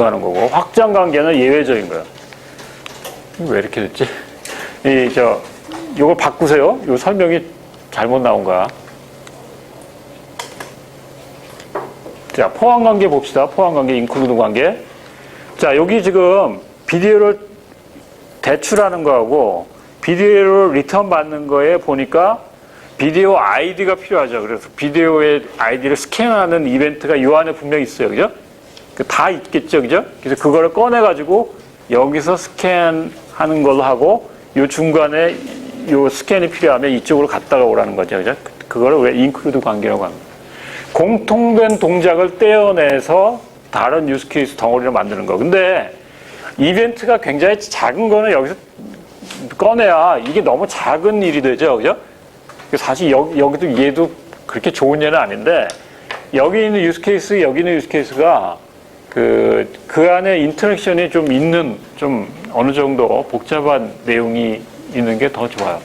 하는 거고 확장 관계는 예외적인 거예요. 왜 이렇게 됐지? 이 저 요걸 바꾸세요. 요 설명이 잘못 나온 거야. 자, 포함 관계 봅시다. 포함 관계, 인클루드 관계. 자, 여기 지금 비디오를 대출하는 거하고 비디오를 리턴 받는 거에 보니까 비디오 아이디가 필요하죠. 그래서 비디오의 아이디를 스캔하는 이벤트가 요 안에 분명히 있어요. 그죠? 그다 있겠죠. 그죠? 그래서 그거를 꺼내가지고 여기서 스캔하는 걸로 하고 요 중간에 요 스캔이 필요하면 이쪽으로 갔다가 오라는 거죠. 그죠? 그- 그거를 왜 인클루드 관계라고 합니다. 공통된 동작을 떼어내서 다른 유스 케이스 덩어리를 만드는 거. 근데 이벤트가 굉장히 작은 거는 여기서 꺼내야 이게 너무 작은 일이 되죠. 그죠? 사실 여기, 여기도 얘도 그렇게 좋은 예는 아닌데 여기 있는 유스케이스, 여기 있는 유스케이스가 그, 그 안에 인터랙션이 좀 있는, 좀 어느 정도 복잡한 내용이 있는 게 더 좋아요.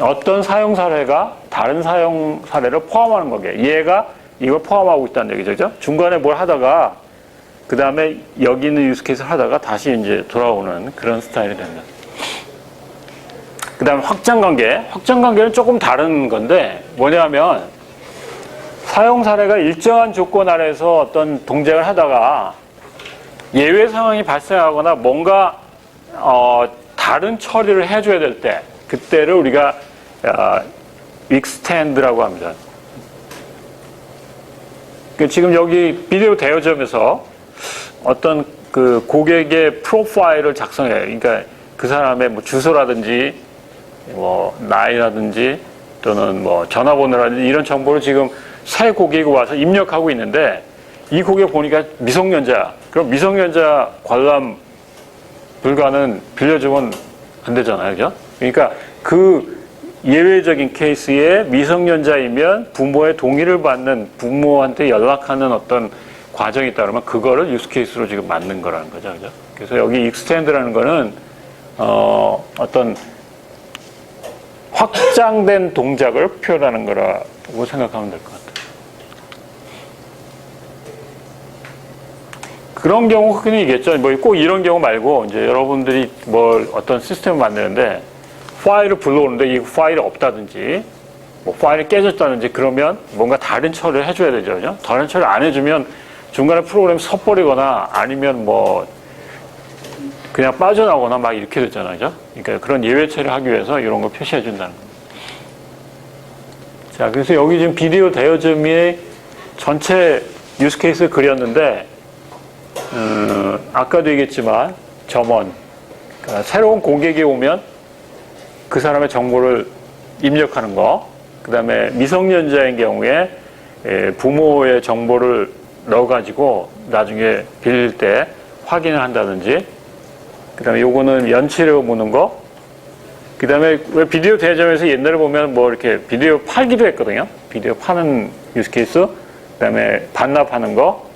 어떤 사용 사례가 다른 사용 사례를 포함하는 거게. 얘가 이걸 포함하고 있다는 얘기죠. 그죠? 중간에 뭘 하다가 그 다음에 여기 있는 유스케이스를 하다가 다시 이제 돌아오는 그런 스타일이 됩니다. 그 다음에 확장 관계. 확장 관계는 조금 다른 건데 뭐냐면 사용 사례가 일정한 조건 아래서 어떤 동작을 하다가 예외 상황이 발생하거나 뭔가 어, 다른 처리를 해줘야 될 때 그때를 우리가 어, extend라고 합니다. 그 지금 여기 비디오 대여점에서 어떤 그 고객의 프로파일을 작성해요. 그러니까 그 사람의 뭐 주소라든지 뭐 나이라든지 또는 뭐 전화번호라든지 이런 정보를 지금 새 고객이 와서 입력하고 있는데 이 고객 보니까 미성년자 그럼 미성년자 관람 불가는 빌려주면 안 되잖아요, 그죠? 그러니까 그 예외적인 케이스에 미성년자이면 부모의 동의를 받는 부모한테 연락하는 어떤 과정이 그러면 그거를 유스 케이스로 지금 맞는 거라는 거죠, 그죠? 그래서 여기 익스텐드라는 거는 어, 어떤 확장된 동작을 표현하는 거라고 생각하면 될 것 같아요. 그런 경우 흔히 있겠죠. 뭐 꼭 이런 경우 말고 이제 여러분들이 뭘 어떤 시스템을 만드는데 파일을 불러오는데 이 파일이 없다든지 뭐 파일이 깨졌다든지 그러면 뭔가 다른 처리를 해줘야 되죠. 다른 처리를 안 해주면 중간에 프로그램이 섣버리거나 아니면 뭐 그냥 빠져나오거나 막 이렇게 됐잖아요. 그죠? 그러니까 그런 예외 처리를 하기 위해서 이런 걸 표시해 준다는 겁니다. 자, 그래서 여기 지금 비디오 대여점의 전체 뉴스 케이스를 그렸는데 어, 아까도 얘기했지만 점원 그러니까 새로운 고객이 오면 그 사람의 정보를 입력하는 거, 그 다음에 미성년자인 경우에 예, 부모의 정보를 넣어가지고 나중에 빌릴 때 확인을 한다든지, 그 다음에 요거는 연치료 무는 거, 그 다음에 왜 비디오 대점에서 옛날에 보면 뭐 이렇게 비디오 팔기도 했거든요. 비디오 파는 유스 케이스, 그 다음에 반납하는 거,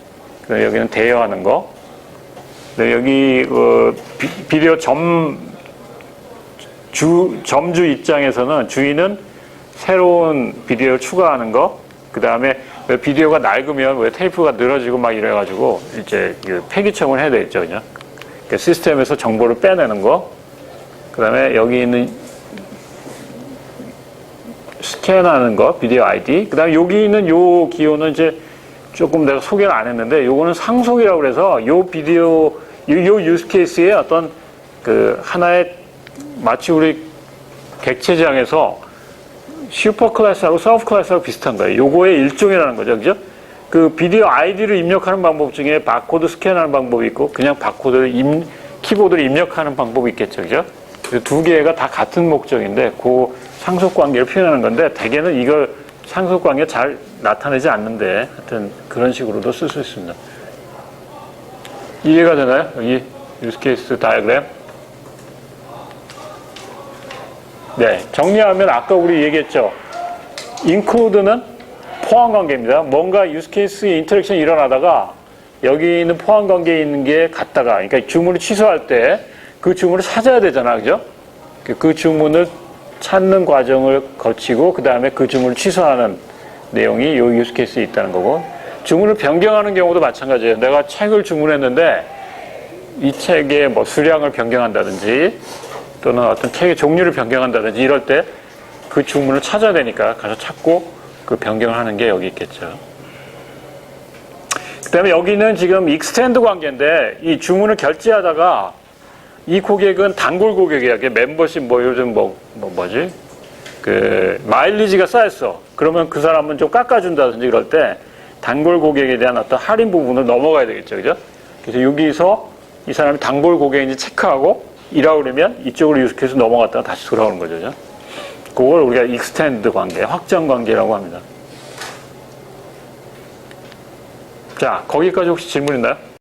그 다음에 여기는 대여하는 거, 네, 여기 어, 비, 비디오 점 주, 점주 입장에서는 주인은 새로운 비디오를 추가하는 거, 그 다음에 왜 비디오가 낡으면 왜 테이프가 늘어지고 막 이래가지고 이제 그 폐기청을 해야 되겠죠, 그죠? 그 시스템에서 정보를 빼내는 거, 그 다음에 여기 있는 스캔하는 거, 비디오 아이디, 그 다음에 여기 있는 요 기호는 이제 조금 내가 소개를 안 했는데 요거는 상속이라고 그래서 요 비디오, 요, 요 유스 케이스의 어떤 그 하나의 마치 우리 객체장에서 슈퍼 클래스하고 서브 클래스하고 비슷한 거예요. 요거의 일종이라는 거죠. 그죠? 그 비디오 아이디를 입력하는 방법 중에 바코드 스캔하는 방법이 있고 그냥 바코드를 입, 키보드를 입력하는 방법이 있겠죠. 그죠? 그두 개가 다 같은 목적인데 그 상속 관계를 표현하는 건데 대개는 이걸 상속 관계 잘 나타내지 않는데 하여튼 그런 식으로도 쓸 수 있습니다. 이해가 되나요? 여기 유스케이스 다이어그램. 네, 정리하면 아까 우리 얘기했죠. include는 포함 관계입니다. 뭔가 유스케이스 인터랙션이 일어나다가 여기 있는 포함 관계에 있는 게 같다가, 그러니까 주문을 취소할 때 그 주문을 찾아야 되잖아, 그죠? 그- 그 주문을 찾는 과정을 거치고 그 다음에 그 주문을 취소하는 내용이 요 유스케이스에 있다는 거고 주문을 변경하는 경우도 마찬가지예요. 내가 책을 주문했는데 이 책의 뭐 수량을 변경한다든지 또는 어떤 책의 종류를 변경한다든지 이럴 때 그 주문을 찾아야 되니까 가서 찾고 그 변경을 하는 게 여기 있겠죠. 그 다음에 여기는 지금 익스텐드 관계인데 이 주문을 결제하다가 이 고객은 단골 고객이야. 이게 멤버십 뭐 요즘 뭐, 뭐 뭐지? 그 마일리지가 쌓였어. 그러면 그 사람은 좀 깎아준다든지 그럴 때 단골 고객에 대한 어떤 할인 부분을 넘어가야 되겠죠. 그죠? 그래서 여기서 이 사람이 단골 고객인지 체크하고 일하고 그러면 이쪽으로 유스케이스 넘어갔다가 다시 돌아오는 거죠. 그죠? 그걸 우리가 익스텐드 관계, 확장 관계라고 합니다. 자, 거기까지 혹시 질문 있나요?